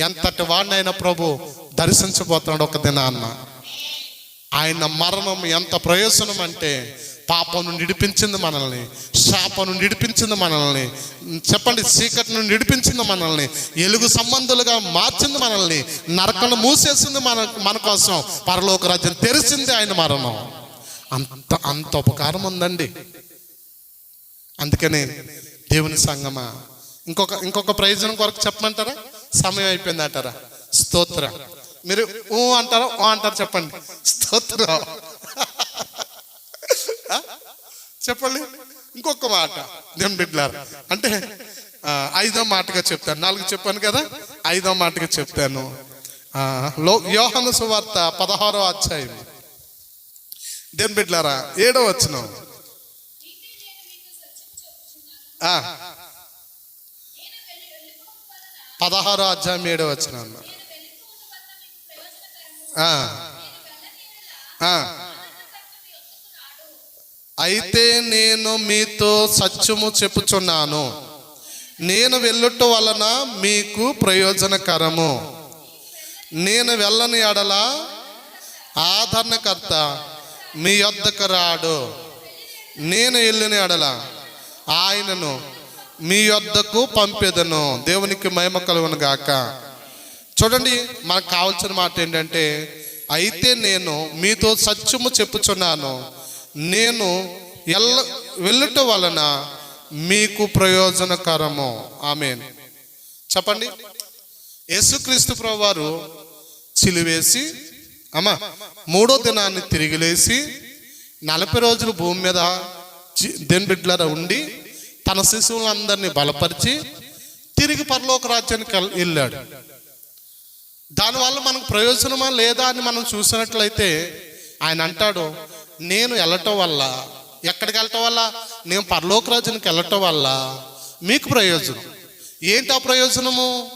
ఎంతటి వాడినైనా ప్రభు దర్శించబోతున్నాడు ఒక దినాన్న ఆయన మరణం ఎంత ప్రయోజనం అంటే పాపం నుండి విడిపించింది మనల్ని శాపం నుండి విడిపించింది మనల్ని చెప్పండి చీకటి నుండి విడిపించింది మనల్ని ఎలుగు సంబంధులుగా మార్చింది మనల్ని నరకను మూసేసింది మన మన కోసం పరలోక రాజ్యం తెరిచింది ఆయన మరణం. అంత అంత ఉపకారం ఉందండి. అందుకనే దేవుని సంగమా. ఇంకొక ఇంకొక ప్రయోజనం కొరకు చెప్పమంటారా? సమయం అయిపోయింది అంటారా? స్తోత్ర. మీరు ఊ అంటారా ఓ అంటారు చెప్పండి. స్తోత్రం. చెప్పండి. ఇంకొక మాట. నేను బిడ్లారు అంటే ఐదో మాటగా చెప్తాను. నాలుగు చెప్పాను కదా? ఐదో మాటగా చెప్తాను. లో యోహన సువార్త పదహారో అధ్యాయం. దేని బిడ్లారా ఏడో వచ్చినాం పదహారు అధ్యాయం ఏడో వచ్చిన అయితే నేను మీతో సత్యము చెప్పుచున్నాను. నేను వెళ్ళుట వలన మీకు ప్రయోజనకరము. నేను వెళ్ళని ఎడల ఆదరణకర్త మీ యొద్దకు రాడు. నేను వెళ్ళిన ఎడల ఆయనను మీ యొద్దకు పంపేదను. దేవునికి మహిమ కలుగును గాక. చూడండి మనకు కావాల్సిన మాట ఏంటంటే అయితే నేను మీతో సత్యము చెప్పుచున్నాను. నేను ఎల్ల వెళ్ళట వలన మీకు ప్రయోజనకరము. ఆమె చెప్పండి. యేసుక్రీస్తు ప్రభువారు చిలివేసి అమ్మా మూడో దినాన్ని తిరిగి లేసి నలభై రోజులు భూమి మీద జీ- దేని బిడ్డలారా ఉండి తన శిశువులందరినీ బలపరిచి తిరిగి పరలోక రాజ్యానికి వెళ్ళాడు. దానివల్ల మనకు ప్రయోజనమా లేదా అని మనం చూసినట్లయితే ఆయన అంటాడు నేను వెళ్ళటం వల్ల ఎక్కడికి వెళ్ళటం వల్ల? నేను పరలోక రాజ్యానికి వెళ్ళటం వల్ల మీకు ప్రయోజనం. ఏంటి ఆ ప్రయోజనము?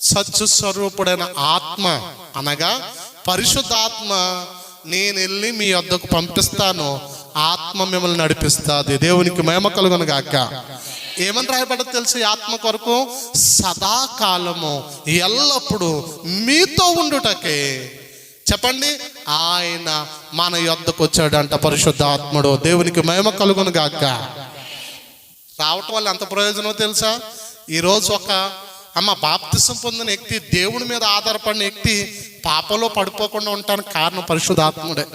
సత్య స్వరూపుడైన ఆత్మ అనగా పరిశుద్ధ ఆత్మ నేను వెళ్ళి మీ వద్దకు పంపిస్తాను ఆత్మ మిమ్మల్ని నడిపిస్తుంది దేవునికి మేమ కలుగును గాక. ఏమని రాయబడదు తెలుసు ఆత్మ కొరకు? సదాకాలము ఎల్లప్పుడూ మీతో ఉండుటకే. చెప్పండి ఆయన మన యొద్దకు వచ్చాడంట పరిశుద్ధ ఆత్ముడు దేవునికి మహిమ కలుగును గాక. రావటం వల్ల ఎంత ప్రయోజనమో తెలుసా? ఈరోజు ఒక అమ్మ బాప్తిసం పొందిన వ్యక్తి దేవుని మీద ఆధారపడిన వ్యక్తి పాపంలో పడిపోకుండా ఉండటానికి కారణం పరిశుద్ధాత్ముడే.